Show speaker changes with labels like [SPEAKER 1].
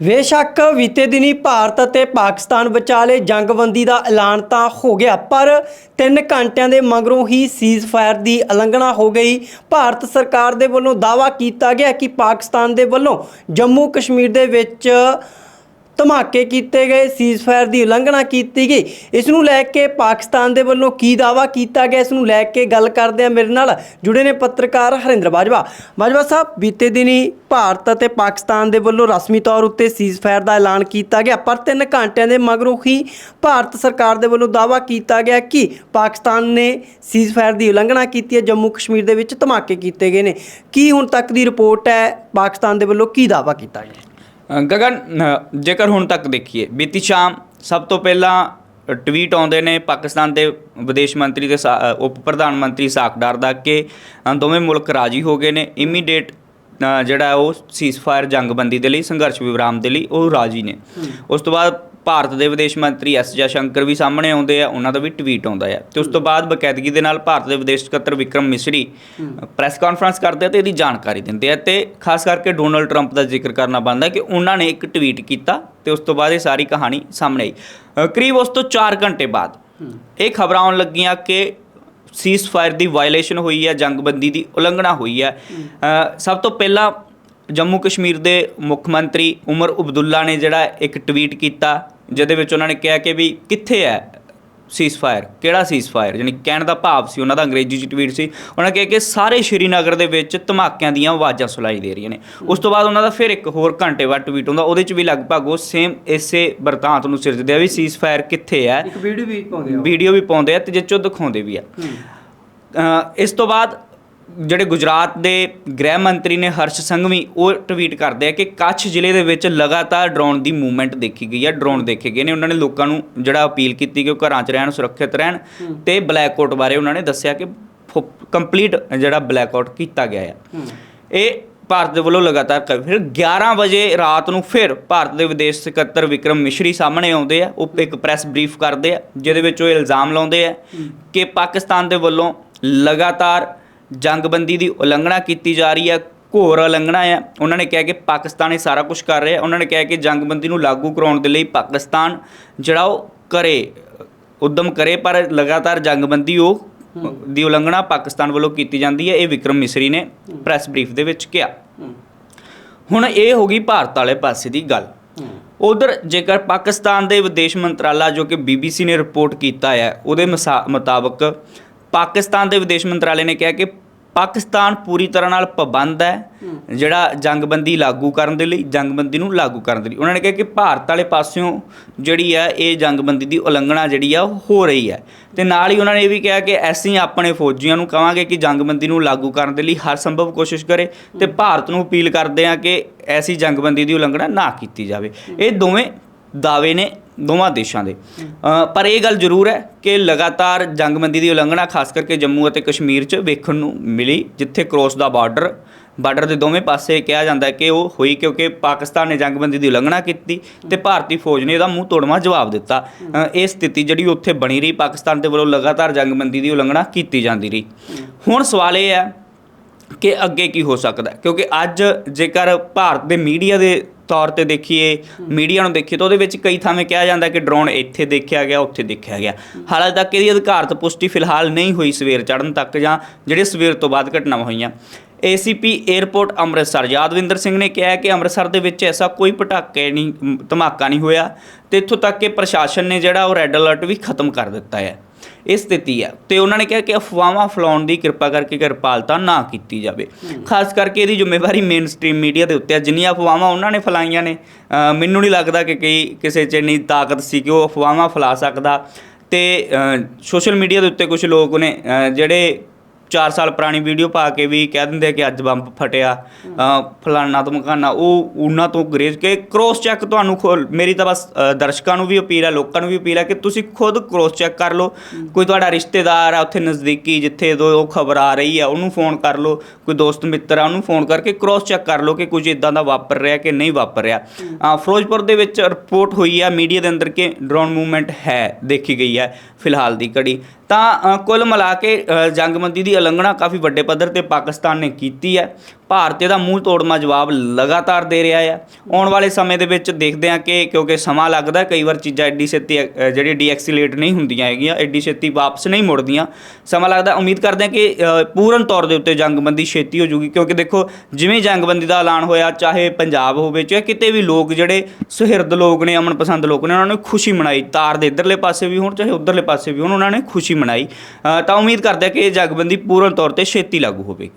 [SPEAKER 1] ਬੇਸ਼ੱਕ ਬੀਤੇ ਦਿਨੀ ਭਾਰਤ ਅਤੇ ਪਾਕਿਸਤਾਨ ਵਿਚਾਲੇ ਜੰਗਬੰਦੀ ਦਾ ਐਲਾਨ ਤਾਂ ਹੋ ਗਿਆ, ਪਰ 3 ਘੰਟਿਆਂ ਦੇ ਮਗਰੋਂ ਹੀ ਸੀਜ਼ਫਾਇਰ ਦੀ ਉਲੰਘਣਾ ਹੋ ਗਈ। ਭਾਰਤ ਸਰਕਾਰ ਦੇ ਵੱਲੋਂ ਦਾਅਵਾ ਕੀਤਾ ਗਿਆ ਕਿ ਪਾਕਿਸਤਾਨ ਦੇ ਵੱਲੋਂ ਜੰਮੂ ਕਸ਼ਮੀਰ ਦੇ ਵਿੱਚ ਧਮਾਕੇ ਕੀਤੇ ਗਏ ਸੀਜ਼ਫਾਇਰ ਦੀ ਉਲੰਘਣਾ ਕੀਤੀ ਗਈ। ਇਸ ਨੂੰ ਲੈ ਕੇ ਪਾਕਿਸਤਾਨ ਦੇ ਵੱਲੋਂ ਕੀ ਦਾਅਵਾ ਕੀਤਾ ਗਿਆ? ਇਸ ਨੂੰ ਲੈ ਕੇ ਗੱਲ ਕਰਦੇ ਆ ਮੇਰੇ ਨਾਲ ਜੁੜੇ ਨੇ ਪੱਤਰਕਾਰ ਹਰਿੰਦਰ ਬਾਜਵਾ। ਬਾਜਵਾ ਸਾਹਿਬ, ਬੀਤੇ ਦਿਨੀ ਭਾਰਤ ਅਤੇ ਪਾਕਿਸਤਾਨ ਦੇ ਵੱਲੋਂ ਰਸਮੀ ਤੌਰ ਉੱਤੇ ਸੀਜ਼ਫਾਇਰ ਦਾ ਐਲਾਨ ਕੀਤਾ ਗਿਆ, ਪਰ 3 ਘੰਟਿਆਂ ਦੇ ਮਗਰੋਂ ਹੀ ਭਾਰਤ ਸਰਕਾਰ ਦੇ ਵੱਲੋਂ ਦਾਅਵਾ ਕੀਤਾ ਗਿਆ ਕਿ ਪਾਕਿਸਤਾਨ ਨੇ ਸੀਜ਼ਫਾਇਰ ਦੀ ਉਲੰਘਣਾ ਕੀਤੀ ਹੈ, ਜੰਮੂ ਕਸ਼ਮੀਰ ਦੇ ਵਿੱਚ ਧਮਾਕੇ ਕੀਤੇ ਗਏ ਨੇ। ਕੀ ਹੁਣ ਤੱਕ ਦੀ ਰਿਪੋਰਟ ਹੈ? ਪਾਕਿਸਤਾਨ ਦੇ ਵੱਲੋਂ ਕੀ ਦਾਅਵਾ ਕੀਤਾ ਗਿਆ?
[SPEAKER 2] ਗਗਨ ਜੇਕਰ ਹੁਣ ਤੱਕ ਦੇਖੀਏ ਬੀਤੀ ਸ਼ਾਮ ਸਭ ਤੋਂ ਪਹਿਲਾਂ ਟਵੀਟ ਆਉਂਦੇ ਨੇ ਪਾਕਿਸਤਾਨ ਦੇ ਵਿਦੇਸ਼ ਮੰਤਰੀ ਤੇ ਉਪ ਪ੍ਰਧਾਨ ਮੰਤਰੀ ਸਾਕਡਾਰ ਦਾ ਕਿ ਦੋਵੇਂ ਮੁਲਕ ਰਾਜੀ ਹੋ ਗਏ ਨੇ। ਇਮੀਡੀਏਟ ਜਿਹੜਾ ਉਹ ਸੀਜ਼ਫਾਇਰ ਜੰਗਬੰਦੀ ਦੇ ਲਈ ਸੰਘਰਸ਼ ਵਿਰਾਮ ਦੇ ਲਈ ਉਹ ਰਾਜੀ ਨੇ। ਉਸ ਤੋਂ ਬਾਅਦ ਭਾਰਤ ਦੇ ਵਿਦੇਸ਼ ਮੰਤਰੀ ਐਸ ਜਯਸ਼ੰਕਰ ਵੀ ਸਾਹਮਣੇ ਆਉਂਦੇ ਆ ਉਹਨਾਂ ਦਾ ਵੀ ਟਵੀਟ ਆਉਂਦਾ ਹੈ ਤੇ ਉਸ ਤੋਂ ਬਾਅਦ ਬਕਾਇਦਗੀ ਦੇ ਨਾਲ ਭਾਰਤ ਦੇ ਵਿਦੇਸ਼ ਸਕੱਤਰ ਵਿਕਰਮ ਮਿਸਰੀ ਪ੍ਰੈਸ ਕਾਨਫਰੰਸ ਕਰਦੇ ਆ ਤੇ ਇਹਦੀ ਜਾਣਕਾਰੀ ਦਿੰਦੇ ਆ। ਤੇ ਖਾਸ ਕਰਕੇ ਡੋਨਲਡ ਟਰੰਪ ਦਾ ਜ਼ਿਕਰ ਕਰਨਾ ਬਣਦਾ ਕਿ ਉਹਨਾਂ ਨੇ ਇੱਕ ਟਵੀਟ ਕੀਤਾ ਤੇ ਉਸ ਤੋਂ ਬਾਅਦ ਇਹ ਸਾਰੀ ਕਹਾਣੀ ਸਾਹਮਣੇ ਆਈ। ਕਰੀਬ ਉਸ ਤੋਂ 4 ਘੰਟੇ ਬਾਅਦ ਇਹ ਖਬਰਾਂ ਆਉਣ ਲੱਗੀਆਂ ਕਿ ਸੀਜ਼ ਫਾਇਰ ਦੀ ਵਾਇਲੇਸ਼ਨ ਹੋਈ ਹੈ ਜੰਗਬੰਦੀ ਦੀ ਉਲੰਘਣਾ ਹੋਈ ਹੈ। ਸਭ ਤੋਂ ਪਹਿਲਾਂ ਜੰਮੂ ਕਸ਼ਮੀਰ ਦੇ ਮੁੱਖ ਮੰਤਰੀ ਉਮਰ ਅਬਦੁੱਲਾ ਨੇ ਜਿਹੜਾ ਇੱਕ ਟਵੀਟ ਕੀਤਾ ਜਿਹਦੇ ਵਿੱਚ ਉਹਨਾਂ ਨੇ ਕਿਹਾ ਕਿ ਵੀ ਕਿੱਥੇ ਹੈ ਸੀਜ਼ ਫਾਇਰ ਕਿਹੜਾ ਸੀਜ਼ ਫਾਇਰ ਯਾਨੀ ਕਹਿਣ ਦਾ ਭਾਵ ਸੀ ਉਹਨਾਂ ਦਾ ਅੰਗਰੇਜ਼ੀ ਚ ਟਵੀਟ ਸੀ। ਉਹਨਾਂ ਕਿਹਾ ਕਿ ਸਾਰੇ ਸ਼੍ਰੀਨਗਰ ਦੇ ਵਿੱਚ ਧਮਾਕਿਆਂ ਦੀਆਂ ਆਵਾਜ਼ਾਂ ਸੁਣਾਈ ਦੇ ਰਹੀਆਂ ਨੇ। ਉਸ ਤੋਂ ਬਾਅਦ ਉਹਨਾਂ ਦਾ ਫਿਰ ਇੱਕ ਹੋਰ ਘੰਟੇ ਬਾਅਦ ਟਵੀਟ ਹੁੰਦਾ ਉਹਦੇ ਚ ਵੀ ਲਗਭਗ ਉਹ ਸੇਮ ਇਸੇ ਵਰਤਾਂਤ ਨੂੰ ਸਿਰਜਦੇ ਆ ਵੀ ਸੀਜ਼ ਫਾਇਰ ਕਿੱਥੇ ਹੈ।
[SPEAKER 1] ਇੱਕ ਵੀਡੀਓ ਵੀ ਪਾਉਂਦੇ
[SPEAKER 2] ਵੀਡੀਓ ਵੀ ਪਾਉਂਦੇ ਆ ਤੇ ਜਿਸ ਚੋਂ ਦਿਖਾਉਂਦੇ ਵੀ ਆ। ਇਸ ਤੋਂ ਬਾਅਦ ਜਿਹੜੇ ਗੁਜਰਾਤ ਦੇ ਗ੍ਰਹਿ ਮੰਤਰੀ ਨੇ ਹਰਸ਼ ਸੰਘਵੀ ਉਹ ਟਵੀਟ ਕਰਦੇ ਆ ਕਿ ਕੱਛ ਜ਼ਿਲ੍ਹੇ ਦੇ ਵਿੱਚ ਲਗਾਤਾਰ ਡਰੋਨ ਦੀ ਮੂਵਮੈਂਟ ਦੇਖੀ ਗਈ ਹੈ ਡਰੋਨ ਦੇਖੇ ਗਏ ਨੇ। ਉਹਨਾਂ ਨੇ ਲੋਕਾਂ ਨੂੰ ਜਿਹੜਾ ਅਪੀਲ ਕੀਤੀ ਕਿ ਉਹ ਘਰਾਂ 'ਚ ਰਹਿਣ ਸੁਰੱਖਿਅਤ ਰਹਿਣ ਤੇ ਬਲੈਕ ਆਊਟ ਬਾਰੇ ਉਹਨਾਂ ਨੇ ਦੱਸਿਆ ਕਿ ਕੰਪਲੀਟ ਜਿਹੜਾ ਬਲੈਕ ਆਊਟ ਕੀਤਾ ਗਿਆ ਹੈ। ਇਹ ਭਾਰਤ ਦੇ ਵੱਲੋਂ ਲਗਾਤਾਰ ਕਰ- ਫਿਰ 11 ਵਜੇ ਰਾਤ ਨੂੰ ਫਿਰ ਭਾਰਤ ਦੇ ਵਿਦੇਸ਼ ਸਕੱਤਰ ਵਿਕਰਮ ਮਿਸ਼ਰੀ ਸਾਹਮਣੇ ਆਉਂਦੇ ਆ ਉਹ ਇੱਕ ਪ੍ਰੈਸ ਬਰੀਫ ਕਰਦੇ ਆ ਜਿਹਦੇ ਵਿੱਚ ਉਹ ਇਲਜ਼ਾਮ ਲਾਉਂਦੇ ਆ ਕਿ ਪਾਕਿਸਤਾਨ ਦੇ ਵੱਲੋਂ ਲਗਾਤਾਰ ਜੰਗਬੰਦੀ ਦੀ ਉਲੰਘਣਾ ਕੀਤੀ ਜਾ ਰਹੀ ਹੈ ਘੋਰ ਉਲੰਘਣਾ ਹੈ। ਉਹਨਾਂ ਨੇ ਕਿਹਾ ਕਿ ਪਾਕਿਸਤਾਨ ਇਹ ਸਾਰਾ ਕੁਝ ਕਰ ਰਿਹਾ ਉਹਨਾਂ ਨੇ ਕਿਹਾ ਕਿ ਜੰਗਬੰਦੀ ਨੂੰ ਲਾਗੂ ਕਰਾਉਣ ਦੇ ਲਈ ਪਾਕਿਸਤਾਨ ਜਿਹੜਾ ਉਹ ਕਰੇ ਉਦਮ ਕਰੇ ਪਰ ਲਗਾਤਾਰ ਜੰਗਬੰਦੀ ਉਹ ਦੀ ਉਲੰਘਣਾ ਪਾਕਿਸਤਾਨ ਵੱਲੋਂ ਕੀਤੀ ਜਾਂਦੀ ਹੈ ਇਹ ਵਿਕਰਮ ਮਿਸਰੀ ਨੇ ਪ੍ਰੈਸ ਬਰੀਫ ਦੇ ਵਿੱਚ ਕਿਹਾ। ਹੁਣ ਇਹ ਹੋ ਗਈ ਭਾਰਤ ਵਾਲੇ ਪਾਸੇ ਦੀ ਗੱਲ। ਉਧਰ ਜੇਕਰ ਪਾਕਿਸਤਾਨ ਦੇ ਵਿਦੇਸ਼ ਮੰਤਰਾਲਾ ਜੋ ਕਿ ਬੀਬੀਸੀ ਨੇ ਰਿਪੋਰਟ ਕੀਤਾ ਹੈ ਉਹਦੇ ਮੁਤਾਬਕ ਪਾਕਿਸਤਾਨ ਦੇ ਵਿਦੇਸ਼ ਮੰਤਰਾਲੇ ਨੇ ਕਿਹਾ ਕਿ ਪਾਕਿਸਤਾਨ ਪੂਰੀ ਤਰ੍ਹਾਂ ਨਾਲ ਪਾਬੰਦ ਹੈ ਜਿਹੜਾ ਜੰਗਬੰਦੀ ਲਾਗੂ ਕਰਨ ਦੇ ਲਈ ਜੰਗਬੰਦੀ ਨੂੰ ਲਾਗੂ ਕਰਨ ਦੇ ਲਈ। ਉਹਨਾਂ ਨੇ ਕਿਹਾ ਕਿ ਭਾਰਤ ਵਾਲੇ ਪਾਸਿਓਂ ਜਿਹੜੀ ਹੈ ਇਹ ਜੰਗਬੰਦੀ ਦੀ ਉਲੰਘਣਾ ਜਿਹੜੀ ਆ ਉਹ ਹੋ ਰਹੀ ਹੈ। ਤੇ ਨਾਲ ਹੀ ਉਹਨਾਂ ਨੇ ਇਹ ਵੀ ਕਿਹਾ ਕਿ ਅਸੀਂ ਆਪਣੇ ਫੌਜੀਆਂ ਨੂੰ ਕਹਾਂਗੇ ਕਿ jangਬੰਦੀ ਨੂੰ ਲਾਗੂ ਕਰਨ ਦੇ ਲਈ ਹਰ ਸੰਭਵ ਕੋਸ਼ਿਸ਼ ਕਰੇ ਤੇ ਭਾਰਤ ਨੂੰ ਅਪੀਲ ਕਰਦੇ ਹਾਂ ਕਿ ਐਸੀ ਜੰਗਬੰਦੀ ਦੀ ਉਲੰਘਣਾ ਨਾ ਕੀਤੀ ਜਾਵੇ। ਇਹ ਦੋਵੇਂ ਦਾਅਵੇ ਨੇ ਦੋਵਾਂ ਦੇਸ਼ਾਂ ਦੇ। ਪਰ ਇਹ ਗੱਲ ਜ਼ਰੂਰ ਹੈ ਕਿ ਲਗਾਤਾਰ ਜੰਗਬੰਦੀ ਦੀ ਉਲੰਘਣਾ, ਖਾਸ ਕਰਕੇ ਜੰਮੂ ਅਤੇ ਕਸ਼ਮੀਰ 'ਚ ਵੇਖਣ ਨੂੰ ਮਿਲੀ, ਜਿੱਥੇ ਕ੍ਰੋਸ ਦਾ ਬਾਰਡਰ ਬਾਰਡਰ ਦੇ ਦੋਵੇਂ ਪਾਸੇ ਕਿਹਾ ਜਾਂਦਾ ਹੈ ਕਿ ਉਹ ਹੋਈ ਕਿਉਂਕਿ ਪਾਕਿਸਤਾਨ ਨੇ ਜੰਗਬੰਦੀ ਦੀ ਉਲੰਘਣਾ ਕੀਤੀ ਤੇ ਭਾਰਤੀ ਫੌਜ ਨੇ ਇਹਦਾ ਮੂੰਹ ਤੋੜਵਾਂ ਜਵਾਬ ਦਿੱਤਾ। ਇਹ ਸਥਿਤੀ ਜਿਹੜੀ ਉੱਥੇ ਬਣੀ ਰਹੀ, ਪਾਕਿਸਤਾਨ ਦੇ ਵੱਲੋਂ ਲਗਾਤਾਰ ਜੰਗਬੰਦੀ ਦੀ ਉਲੰਘਣਾ ਕੀਤੀ ਜਾਂਦੀ ਰਹੀ। ਹੁਣ ਸਵਾਲ ਇਹ ਹੈ ਕਿ ਅੱਗੇ ਕੀ ਹੋ ਸਕਦਾ ਕਿਉਂਕਿ ਅੱਜ ਜੇਕਰ ਭਾਰਤ ਦੇ ਮੀਡੀਆ ਦੇ ਤੌਰ ਤੇ ਦੇਖੀਏ, ਮੀਡੀਆ ਨੂੰ ਦੇਖੀਏ, ਤਾਂ ਉਹਦੇ ਵਿੱਚ ਕਈ ਥਾਵੇਂ ਕਿਹਾ ਜਾਂਦਾ ਕਿ ਡਰੋਨ ਇੱਥੇ ਦੇਖਿਆ ਗਿਆ, ਉੱਥੇ ਦੇਖਿਆ ਗਿਆ। ਹਾਲਾਂਕਿ ਤੱਕ ਇਹਦੀ ਅਧਿਕਾਰਤ ਪੁਸ਼ਟੀ ਫਿਲਹਾਲ ਨਹੀਂ ਹੋਈ ਸਵੇਰ ਚੜ੍ਹਨ ਤੱਕ ਜਾਂ ਜਿਹੜੇ ਸਵੇਰ ਤੋਂ ਬਾਅਦ ਘਟਨਾਵਾਂ ਹੋਈਆਂ। ਏਸੀਪੀ 에ਅਰਪੋਰਟ ਅੰਮ੍ਰਿਤਸਰ, ਯਾਦਵਿੰਦਰ ਸਿੰਘ ਨੇ ਕਿਹਾ ਕਿ ਅੰਮ੍ਰਿਤਸਰ ਦੇ ਵਿੱਚ ਐਸਾ ਕੋਈ ਪਟਾਕੇ ਨਹੀਂ, ਧਮਾਕਾ ਨਹੀਂ ਹੋਇਆ ਤੇ ਇੱਥੋਂ ਤੱਕ ਕਿ ਪ੍ਰਸ਼ਾਸਨ ਨੇ ਜਿਹੜਾ ਉਹ ਰੈੱਡ ਅਲਰਟ ਵੀ ਖਤਮ ਕਰ ਦਿੱਤਾ ਹੈ। ਇਹ ਸਥਿਤੀ ਹੈ ਤੇ ਉਹਨਾਂ ਨੇ ਕਿਹਾ ਕਿ ਅਫਵਾਹਾਂ ਫੈਲਾਉਣ ਦੀ ਕਿਰਪਾ ਕਰਕੇ ਕਿਰਪਾਲਤਾ ਨਾ ਕੀਤੀ ਜਾਵੇ। ਖਾਸ ਕਰਕੇ ਇਹਦੀ ਜ਼ਿੰਮੇਵਾਰੀ ਮੇਨ ਸਟ੍ਰੀਮ ਮੀਡੀਆ ਦੇ ਉੱਤੇ ਹੈ ਜਿੰਨੀਆਂ ਅਫਵਾਹਾਂ ਉਹਨਾਂ ਨੇ ਫੈਲਾਈਆਂ ਨੇ ਮੈਨੂੰ ਨਹੀਂ ਲੱਗਦਾ ਕਿ ਕਈ ਕਿਸੇ 'ਚ ਇੰਨੀ ਤਾਕਤ ਸੀ ਕਿ ਉਹ ਅਫਵਾਹਾਂ ਫੈਲਾ ਸਕਦਾ। ਤੇ ਸੋਸ਼ਲ ਮੀਡੀਆ ਦੇ ਉੱਤੇ ਕੁਝ ਲੋਕ ਨੇ ਜਿਹੜੇ 4 ਸਾਲ ਪੁਰਾਣੀ ਵੀਡੀਓ ਪਾ ਕੇ ਵੀ ਕਹਿ ਦਿੰਦੇ ਆ ਕਿ ਅੱਜ ਬੰਬ ਫਟਿਆ। ਅ, ਫਲਾਨਾ ਧਮਕਾਨਾ ਉਹ ਉਹਨਾਂ ਤੋਂ ਗਰੇਜ ਕੇ ਕ੍ਰੋਸ ਚੈੱਕ ਤੁਹਾਨੂੰ ਖੁਦ- ਮੇਰੀ ਤਾਂ ਬਸ ਦਰਸ਼ਕਾਂ ਨੂੰ ਵੀ ਅਪੀਲ ਹੈ ਲੋਕਾਂ ਨੂੰ ਵੀ ਅਪੀਲ ਹੈ ਕਿ ਤੁਸੀਂ ਖੁਦ ਕ੍ਰੋਸ ਚੈੱਕ ਕਰ ਲਓ। ਕੋਈ ਤੁਹਾਡਾ ਰਿਸ਼ਤੇਦਾਰ ਆ ਉੱਥੇ ਨਜ਼ਦੀਕੀ ਜਿੱਥੇ ਤੋਂ ਉਹ ਖਬਰ ਆ ਰਹੀ ਆ ਉਹਨੂੰ ਫੋਨ ਕਰ ਲਓ। ਕੋਈ ਦੋਸਤ ਮਿੱਤਰ ਆ ਉਹਨੂੰ ਫੋਨ ਕਰਕੇ ਕ੍ਰੋਸ ਚੈੱਕ ਕਰ ਲਓ ਕਿ ਕੁਝ ਇਦਾਂ ਦਾ ਵਾਪਰ ਰਿਹਾ ਕਿ ਨਹੀਂ ਵਾਪਰ ਰਿਹਾ। ਫਿਰੋਜ਼ਪੁਰ ਦੇ ਵਿੱਚ ਰਿਪੋਰਟ ਹੋਈ ਆ ਮੀਡੀਆ ਦੇ ਅੰਦਰ ਕਿ ਡਰੋਨ ਮੂਵਮੈਂਟ ਹੈ ਦੇਖੀ ਗਈ ਹੈ ਫਿਲਹਾਲ ਦੀ ਘੜੀ। ਤਾਂ ਕੁੱਲ ਮਿਲਾ ਕੇ ਜੰਗਬੰਦੀ ਦੀ ਉਲੰਘਣਾ ਕਾਫੀ ਵੱਡੇ ਪੱਧਰ ਤੇ ਪਾਕਿਸਤਾਨ ਨੇ ਕੀਤੀ ਹੈ। ਭਾਰਤ ਇਹਦਾ ਮੂੰਹ ਤੋੜਮਾ ਜਵਾਬ ਲਗਾਤਾਰ ਦੇ ਰਿਹਾ ਹੈ। ਆਉਣ ਵਾਲੇ ਸਮੇਂ ਦੇ ਵਿੱਚ ਦੇਖਦੇ ਹਾਂ ਕਿ ਕਿਉਂਕਿ ਸਮਾਂ ਲੱਗਦਾ ਕਈ ਵਾਰ ਚੀਜ਼ਾਂ ਐਡੀ ਛੇਤੀ ਅ, ਜਿਹੜੀ ਡੀਐਕਸੀਲੇਟ ਨਹੀਂ ਹੁੰਦੀਆਂ ਹੈਗੀਆਂ ਐਡੀ ਛੇਤੀ ਵਾਪਸ ਨਹੀਂ ਮੁੜਦੀਆਂ। ਸਮਾਂ ਲੱਗਦਾ ਉਮੀਦ ਕਰਦੇ ਹਾਂ ਕਿ ਪੂਰਨ ਤੌਰ ਦੇ ਉੱਤੇ ਜੰਗਬੰਦੀ ਛੇਤੀ ਹੋ ਜੂਗੀ ਕਿਉਂਕਿ ਦੇਖੋ ਜਿਵੇਂ ਜੰਗਬੰਦੀ ਦਾ ਐਲਾਨ ਹੋਇਆ ਚਾਹੇ ਪੰਜਾਬ ਹੋਵੇ ਚਾਹੇ ਕਿਤੇ ਵੀ ਲੋਕ ਜਿਹੜੇ ਸੁਹਿਰਦ ਲੋਕ ਨੇ ਅਮਨ ਪਸੰਦ ਲੋਕ ਨੇ ਉਹਨਾਂ ਨੇ ਖੁਸ਼ੀ ਮਨਾਈ। ਤਾਰ ਦੇ ਇਧਰਲੇ ਪਾਸੇ ਵੀ ਹੋਣ ਚਾਹੇ ਉਧਰਲੇ ਪਾਸੇ ਵੀ ਹੋਣ ਉਹਨਾਂ ਨੇ ਖੁਸ਼ੀ ਮਨਾਈ। ਤਾਂ ਉਮੀਦ ਕਰਦਾ ਕਿ ਇਹ ਜਗਬੰਦੀ ਪੂਰਨ ਤੌਰ ਤੇ ਛੇਤੀ ਲਾਗੂ ਹੋਵੇਗੀ।